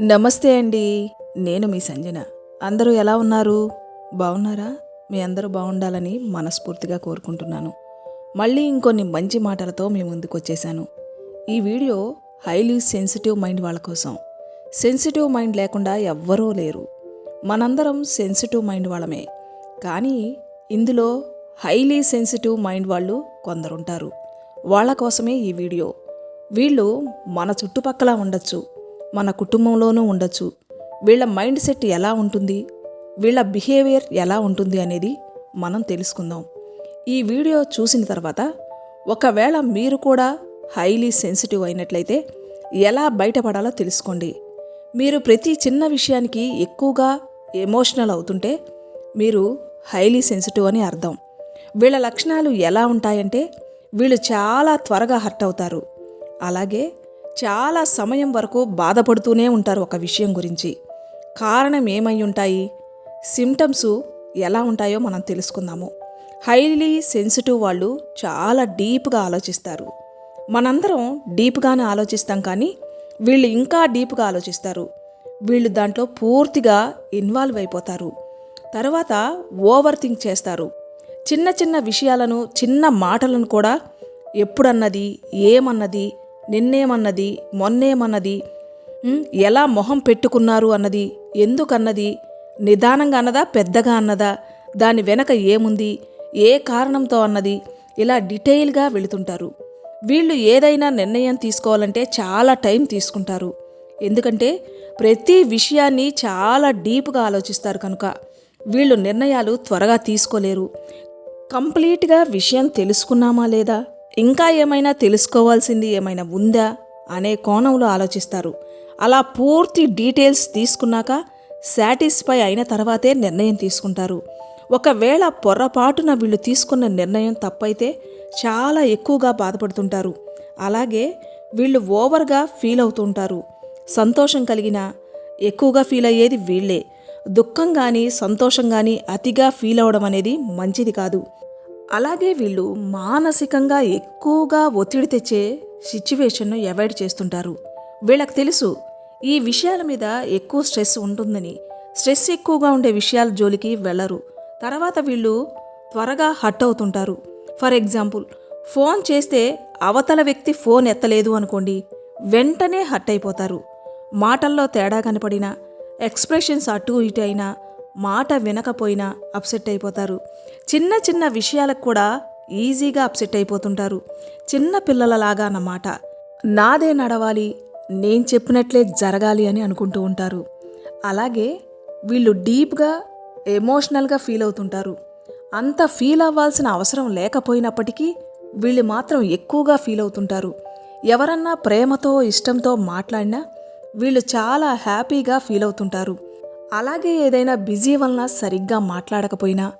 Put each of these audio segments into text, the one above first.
నమస్తే అండి. నేను మీ సంజన. అందరూ ఎలా ఉన్నారు? బాగున్నారా మీ అందరూ బాగుండాలని మనస్ఫూర్తిగా కోరుకుంటున్నాను. మళ్ళీ ఇంకొన్ని మంచి మాటలతో మీ ముందుకు వచ్చేసాను ఈ వీడియో హైలీ సెన్సిటివ్ మైండ్ వాళ్ళ కోసం. సెన్సిటివ్ మైండ్ లేకుండా ఎవ్వరూ లేరు. మనందరం సెన్సిటివ్ మైండ్ వాళ్ళమే. కానీ ఇందులో హైలీ సెన్సిటివ్ మైండ్ వాళ్ళు కొందరుంటారు. వాళ్ళ కోసమే ఈ వీడియో. వీళ్ళు మన చుట్టుపక్కల ఉండొచ్చు. మన కుటుంబంలోనూ ఉండొచ్చు. వీళ్ళ మైండ్ సెట్ ఎలా ఉంటుంది? వీళ్ళ బిహేవియర్ ఎలా ఉంటుంది అనేది మనం తెలుసుకుందాం. ఈ వీడియో చూసిన తర్వాత ఒకవేళ మీరు కూడా హైలీ సెన్సిటివ్ అయినట్లయితే ఎలా బయటపడాలో తెలుసుకోండి. మీరు ప్రతి చిన్న విషయానికి ఎక్కువగా ఎమోషనల్ అవుతుంటే మీరు హైలీ సెన్సిటివ్ అని అర్థం. వీళ్ళ లక్షణాలు ఎలా ఉంటాయంటే వీళ్ళు చాలా త్వరగా హర్ట్ అవుతారు. అలాగే చాలా సమయం వరకు బాధపడుతూనే ఉంటారు ఒక విషయం గురించి. కారణం ఏమై ఉంటాయి? సిమ్టమ్స్ ఎలా ఉంటాయో మనం తెలుసుకుందాము. హైలీ సెన్సిటివ్ వాళ్ళు చాలా డీప్గా ఆలోచిస్తారు. మనందరం డీప్గానే ఆలోచిస్తాం కానీ వీళ్ళు ఇంకా డీప్గా ఆలోచిస్తారు. వీళ్ళు దాంట్లో పూర్తిగా ఇన్వాల్వ్ అయిపోతారు. తర్వాత ఓవర్ థింక్ చేస్తారు. చిన్న చిన్న విషయాలను చిన్న మాటలను కూడా ఎప్పుడన్నది ఏమన్నది నిన్నేమన్నది మొన్నేమన్నది ఎలా మొహం పెట్టుకున్నారు అన్నది ఎందుకన్నది నిదానంగా అన్నదా పెద్దగా అన్నదా దాని వెనక ఏముంది ఏ కారణంతో అన్నది ఇలా డీటెయిల్గా వెళుతుంటారు. వీళ్ళు ఏదైనా నిర్ణయం తీసుకోవాలంటే చాలా టైం తీసుకుంటారు. ఎందుకంటే ప్రతి విషయాన్ని చాలా డీప్గా ఆలోచిస్తారు కనుక. వీళ్ళు నిర్ణయాలు త్వరగా తీసుకోలేరు. కంప్లీట్గా విషయం తెలుసుకున్నామా లేదా? ఇంకా ఏమైనా తెలుసుకోవాల్సింది ఏమైనా ఉందా అనే కోణంలో ఆలోచిస్తారు. అలా పూర్తి డీటెయిల్స్ తీసుకున్నాక సాటిస్ఫై అయిన తర్వాతే నిర్ణయం తీసుకుంటారు. ఒకవేళ పొరపాటున వీళ్ళు తీసుకున్న నిర్ణయం తప్పైతే చాలా ఎక్కువగా బాధపడుతుంటారు. అలాగే వీళ్ళు ఓవర్గా ఫీల్ అవుతుంటారు. సంతోషం కలిగిన ఎక్కువగా ఫీల్ అయ్యేది వీళ్ళే. దుఃఖం కానీ సంతోషం కానీ అతిగా ఫీల్ అవడం అనేది మంచిది కాదు. అలాగే వీళ్ళు మానసికంగా ఎక్కువగా ఒత్తిడి తెచ్చే సిచ్యువేషన్ను అవాయిడ్ చేస్తుంటారు. వీళ్ళకి తెలుసు ఈ విషయాల మీద ఎక్కువ స్ట్రెస్ ఉంటుందని. స్ట్రెస్ ఎక్కువగా ఉండే విషయాల జోలికి వెళ్ళరు. తర్వాత వీళ్ళు త్వరగా హట్ అవుతుంటారు. ఫర్ ఎగ్జాంపుల్ ఫోన్ చేస్తే అవతల వ్యక్తి ఫోన్ ఎత్తలేదు అనుకోండి వెంటనే హట్ అయిపోతారు. మాటల్లో తేడా కనపడినా ఎక్స్ప్రెషన్స్ అటు ఇటు అయినా మాట వినకపోయినా అప్సెట్ అయిపోతారు. చిన్న చిన్న విషయాలకు కూడా ఈజీగా అప్సెట్ అయిపోతుంటారు. చిన్న పిల్లలలాగా అన్నమాట. నాదే నడవాలి నేను చెప్పినట్లే జరగాలి అని అనుకుంటూ ఉంటారు. అలాగే వీళ్ళు డీప్గా ఎమోషనల్గా ఫీల్ అవుతుంటారు. అంత ఫీల్ అవ్వాల్సిన అవసరం లేకపోయినప్పటికీ వీళ్ళు మాత్రం ఎక్కువగా ఫీల్ అవుతుంటారు. ఎవరన్నా ప్రేమతో ఇష్టంతో మాట్లాడినా వీళ్ళు చాలా హ్యాపీగా ఫీల్ అవుతుంటారు. అలాగే ఏదైనా బిజీ వలన సరిగ్గా మాట్లాడకపోయినా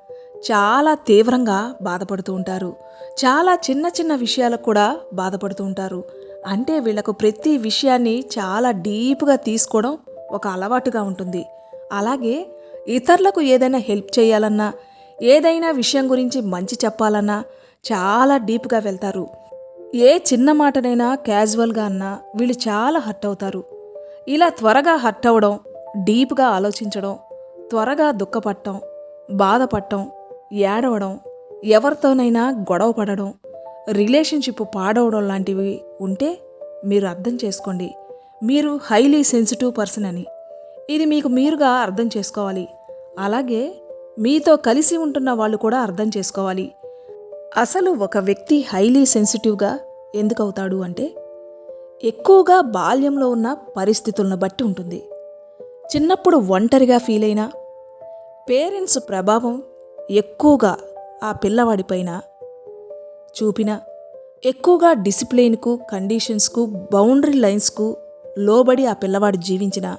చాలా తీవ్రంగా బాధపడుతూ ఉంటారు. చాలా చిన్న చిన్న విషయాలకు కూడా బాధపడుతూ ఉంటారు. అంటే వీళ్ళకు ప్రతి విషయాన్ని చాలా డీప్గా తీసుకోవడం ఒక అలవాటుగా ఉంటుంది. అలాగే ఇతరులకు ఏదైనా హెల్ప్ చేయాలన్నా ఏదైనా విషయం గురించి మంచి చెప్పాలన్నా చాలా డీప్గా వెళ్తారు. ఏ చిన్న మాటనైనా క్యాజువల్గా అన్నా వీళ్ళు చాలా హర్ట్ అవుతారు. ఇలా త్వరగా హర్ట్ అవ్వడం డీప్గా ఆలోచించడం త్వరగా దుఃఖపడటం బాధపడటం ఏడవడం ఎవరితోనైనా గొడవ పడడం రిలేషన్షిప్ పాడవడం లాంటివి ఉంటే మీరు అర్థం చేసుకోండి. మీరు హైలీ సెన్సిటివ్ పర్సన్ అని. ఇది మీకు మీరుగా అర్థం చేసుకోవాలి. అలాగే మీతో కలిసి ఉంటున్న వాళ్ళు కూడా అర్థం చేసుకోవాలి. అసలు ఒక వ్యక్తి హైలీ సెన్సిటివ్గా ఎందుకు అవుతాడు అంటే ఎక్కువగా బాల్యంలో ఉన్న పరిస్థితులను బట్టి ఉంటుంది. చిన్నప్పుడు ఒంటరిగా ఫీల్ అయినా పేరెంట్స్ ప్రభావం ఎక్కువగా ఆ పిల్లవాడిపైన చూపిన ఎక్కువగా డిసిప్లైన్కు కండిషన్స్కు బౌండరీ లైన్స్కు లోబడి ఆ పిల్లవాడు జీవించిన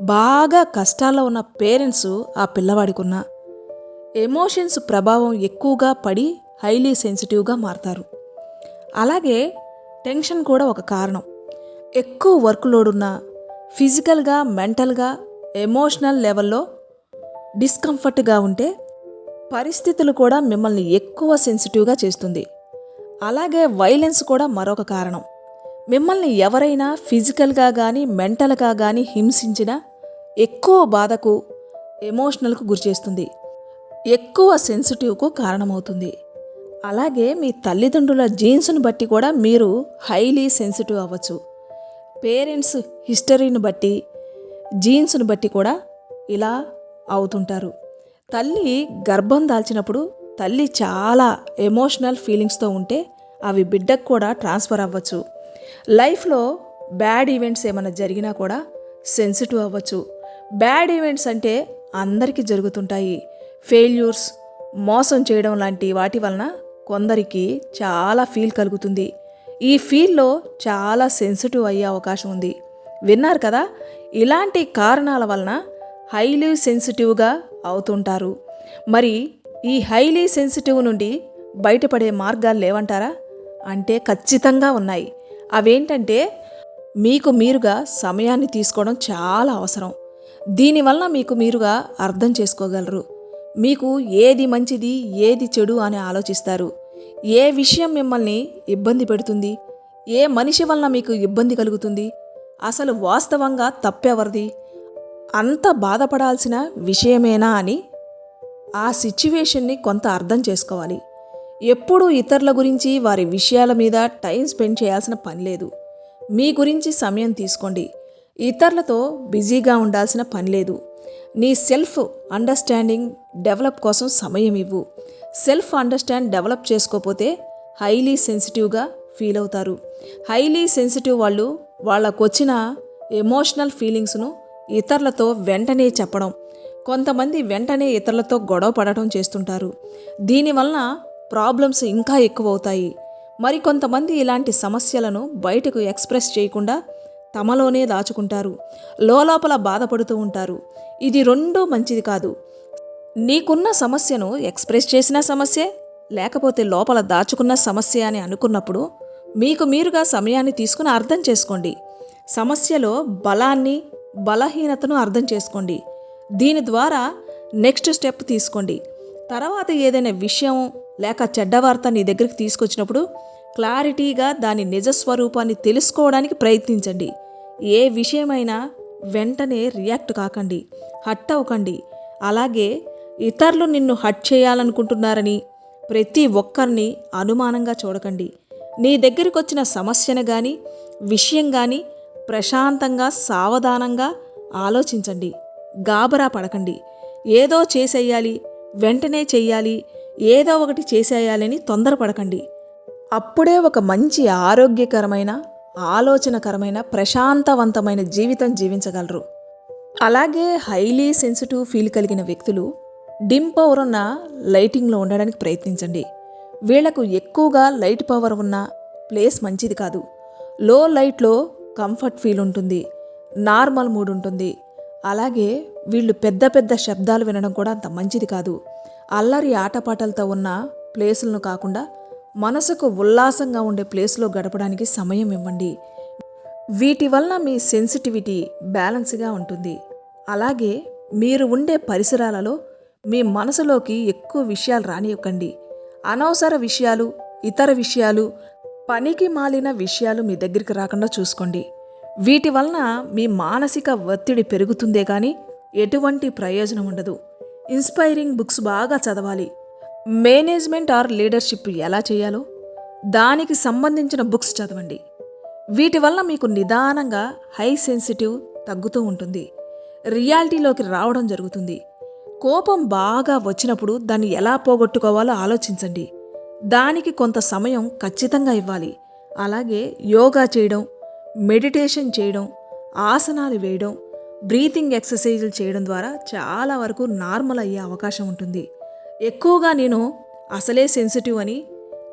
బాగా కష్టాల్లో ఉన్న పేరెంట్స్ ఆ పిల్లవాడికున్న ఎమోషన్స్ ప్రభావం ఎక్కువగా పడి హైలీ సెన్సిటివ్గా మారతారు. అలాగే టెన్షన్ కూడా ఒక కారణం. ఎక్కువ వర్క్ లోడ్ ఉన్నా ఫిజికల్గా మెంటల్గా ఎమోషనల్ లెవెల్లో డిస్కంఫర్ట్గా ఉంటే పరిస్థితులు కూడా మిమ్మల్ని ఎక్కువ సెన్సిటివ్గా చేస్తుంది. అలాగే వైలెన్స్ కూడా మరొక కారణం. మిమ్మల్ని ఎవరైనా ఫిజికల్గా కానీ మెంటల్గా కానీ హింసించినా ఎక్కువ బాధకు ఎమోషనల్కు గురిచేస్తుంది ఎక్కువ సెన్సిటివ్కు కారణమవుతుంది. అలాగే మీ తల్లిదండ్రుల జీన్స్ను బట్టి కూడా మీరు హైలీ సెన్సిటివ్ అవ్వచ్చు. పేరెంట్స్ హిస్టరీని బట్టి జీన్స్ను బట్టి కూడా ఇలా అవుతుంటారు. తల్లి గర్భం దాల్చినప్పుడు తల్లి చాలా ఎమోషనల్ ఫీలింగ్స్తో ఉంటే అవి బిడ్డకు కూడా ట్రాన్స్ఫర్ అవ్వచ్చు. లైఫ్లో బ్యాడ్ ఈవెంట్స్ ఏమైనా జరిగినా కూడా సెన్సిటివ్ అవ్వచ్చు. బ్యాడ్ ఈవెంట్స్ అంటే అందరికీ జరుగుతుంటాయి. ఫెయిల్యూర్స్ మోసం చేయడం లాంటి వాటి వలన కొందరికి చాలా ఫీల్ కలుగుతుంది. ఈ ఫీల్డ్లో చాలా సెన్సిటివ్ అయ్యే అవకాశం ఉంది. విన్నారు కదా? ఇలాంటి కారణాల వలన హైలీ సెన్సిటివ్గా అవుతుంటారు. మరి ఈ హైలీ సెన్సిటివ్ నుండి బయటపడే మార్గాలు లేవంటారా? అంటే ఖచ్చితంగా ఉన్నాయి. అవేంటంటే మీకు మీరుగా సమయాన్ని తీసుకోవడం చాలా అవసరం. దీనివల్ల మీకు మీరుగా అర్థం చేసుకోగలరు. మీకు ఏది మంచిది ఏది చెడు అని ఆలోచిస్తారు. ఏ విషయం మిమ్మల్ని ఇబ్బంది పెడుతుంది? ఏ మనిషి వలన మీకు ఇబ్బంది కలుగుతుంది? అసలు వాస్తవంగా తప్పెవరిది? అంత బాధపడాల్సిన విషయమేనా అని ఆ సిచ్యువేషన్ని కొంత అర్థం చేసుకోవాలి. ఎప్పుడూ ఇతరుల గురించి వారి విషయాల మీద టైం స్పెండ్ చేయాల్సిన పని లేదు. మీ గురించి సమయం తీసుకోండి. ఇతరులతో బిజీగా ఉండాల్సిన పని లేదు. నీ సెల్ఫ్ అండర్స్టాండింగ్ డెవలప్ కోసం సమయం ఇవ్వు. సెల్ఫ్ అండర్స్టాండ్ డెవలప్ చేసుకోకపోతే హైలీ సెన్సిటివ్గా ఫీల్ అవుతారు. హైలీ సెన్సిటివ్ వాళ్ళు వాళ్ళకు వచ్చిన ఎమోషనల్ ఫీలింగ్స్ను ఇతరులతో వెంటనే చెప్పడం కొంతమంది వెంటనే ఇతరులతో గొడవ పడటం చేస్తుంటారు. దీనివలన ప్రాబ్లమ్స్ ఇంకా ఎక్కువ అవుతాయి మరికొంతమంది ఇలాంటి సమస్యలను బయటకు ఎక్స్ప్రెస్ చేయకుండా తమలోనే దాచుకుంటారు. లోలోపల బాధపడుతూ ఉంటారు. ఇది రెండూ మంచిది కాదు. నీకున్న సమస్యను ఎక్స్ప్రెస్ చేసిన సమస్యే? లేకపోతే లోపల దాచుకున్న సమస్య అని అనుకున్నప్పుడు మీకు మీరుగా సమయాన్ని తీసుకుని అర్థం చేసుకోండి. సమస్యలో బలాన్ని బలహీనతను అర్థం చేసుకోండి. దీని ద్వారా నెక్స్ట్ స్టెప్ తీసుకోండి. తర్వాత ఏదైనా విషయం లేక చెడ్డ వార్త నీ దగ్గరికి తీసుకొచ్చినప్పుడు క్లారిటీగా దాని నిజస్వరూపాన్ని తెలుసుకోవడానికి ప్రయత్నించండి. ఏ విషయమైనా వెంటనే రియాక్ట్ కాకండి. హట్ అవ్వకండి. అలాగే ఇతరులు నిన్ను హట్ చేయాలనుకుంటున్నారని ప్రతి ఒక్కరిని అనుమానంగా చూడకండి. నీ దగ్గరికి వచ్చిన సమస్యను కానీ విషయం కానీ ప్రశాంతంగా సావధానంగా ఆలోచించండి. గాబరా పడకండి. ఏదో చేసేయాలి వెంటనే చెయ్యాలి ఏదో ఒకటి చేసేయాలని తొందరపడకండి. అప్పుడే ఒక మంచి ఆరోగ్యకరమైన ఆలోచనకరమైన ప్రశాంతవంతమైన జీవితం జీవించగలరు. అలాగే హైలీ సెన్సిటివ్ ఫీల్ కలిగిన వ్యక్తులు డిమ్ పవర్ ఉన్న లైటింగ్లో ఉండడానికి ప్రయత్నించండి. వీళ్ళకు ఎక్కువగా లైట్ పవర్ ఉన్న ప్లేస్ మంచిది కాదు. లో లైట్లో కంఫర్ట్ ఫీల్ ఉంటుంది. నార్మల్ మూడ్ ఉంటుంది. అలాగే వీళ్ళు పెద్ద పెద్ద శబ్దాలు వినడం కూడా అంత మంచిది కాదు. అల్లరి ఆటపాటలతో ఉన్న ప్లేసులను కాకుండా మనసుకు ఉల్లాసంగా ఉండే ప్లేస్లో గడపడానికి సమయం ఇవ్వండి. వీటి వల్ల మీ సెన్సిటివిటీ బ్యాలెన్స్గా ఉంటుంది. అలాగే మీరు ఉండే పరిసరాలలో మీ మనసులోకి ఎక్కువ విషయాలు రానివ్వకండి అనవసర విషయాలు ఇతర విషయాలు పనికి మాలిన విషయాలు మీ దగ్గరికి రాకుండా చూసుకోండి. వీటి వలన మీ మానసిక ఒత్తిడి పెరుగుతుందే కానీ ఎటువంటి ప్రయోజనం ఉండదు. ఇన్స్పైరింగ్ బుక్స్ బాగా చదవాలి. మేనేజ్మెంట్ ఆర్ లీడర్షిప్ ఎలా చేయాలో దానికి సంబంధించిన బుక్స్ చదవండి. వీటి వల్ల మీకు నిదానంగా హై సెన్సిటివ్ తగ్గుతూ ఉంటుంది. రియాలిటీలోకి రావడం జరుగుతుంది. కోపం బాగా వచ్చినప్పుడు దాన్ని ఎలా పోగొట్టుకోవాలో ఆలోచించండి. దానికి కొంత సమయం ఖచ్చితంగా ఇవ్వాలి. అలాగే యోగా చేయడం మెడిటేషన్ చేయడం ఆసనాలు వేయడం బ్రీతింగ్ ఎక్సర్సైజులు చేయడం ద్వారా చాలా వరకు నార్మల్ అయ్యే అవకాశం ఉంటుంది. ఎక్కువగా నేను అసలే సెన్సిటివ్ అని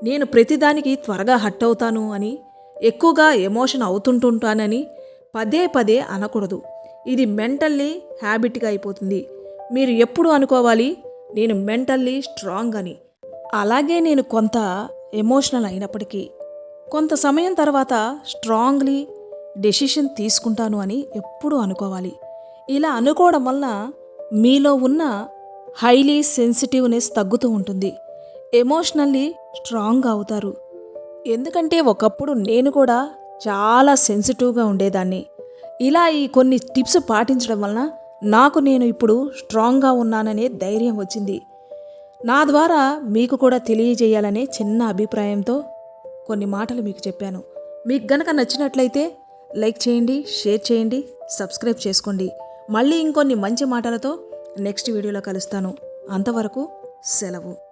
నేను ప్రతిదానికి త్వరగా హట్ అవుతాను అని ఎక్కువగా ఎమోషన్ అవుతుంటుంటానని పదే పదే అనకూడదు. ఇది మెంటల్లీ హ్యాబిట్గా అయిపోతుంది. మీరు ఎప్పుడు అనుకోవాలి నేను మెంటల్లీ స్ట్రాంగ్ అని అలాగే నేను కొంత ఎమోషనల్ అయినప్పటికీ కొంత సమయం తర్వాత స్ట్రాంగ్లీ డెసిషన్ తీసుకుంటాను అని ఎప్పుడూ అనుకోవాలి. ఇలా అనుకోవడం వల్ల మీలో ఉన్న హైలీ సెన్సిటివ్నెస్ తగ్గుతూ ఉంటుంది. ఎమోషనల్లీ స్ట్రాంగ్ అవుతారు. ఎందుకంటే ఒకప్పుడు నేను కూడా చాలా సెన్సిటివ్గా ఉండేదాన్ని. ఇలా ఈ కొన్ని టిప్స్ పాటించడం వలన నాకు నేను ఇప్పుడు స్ట్రాంగ్గా ఉన్నాననే ధైర్యం వచ్చింది. నా ద్వారా మీకు కూడా తెలియజేయాలనే చిన్న అభిప్రాయంతో కొన్ని మాటలు మీకు చెప్పాను. మీకు గనక నచ్చినట్లయితే లైక్ చేయండి షేర్ చేయండి సబ్స్క్రైబ్ చేసుకోండి. మళ్ళీ ఇంకొన్ని మంచి మాటలతో నెక్స్ట్ వీడియోలో కలుస్తాను. అంతవరకు సెలవు.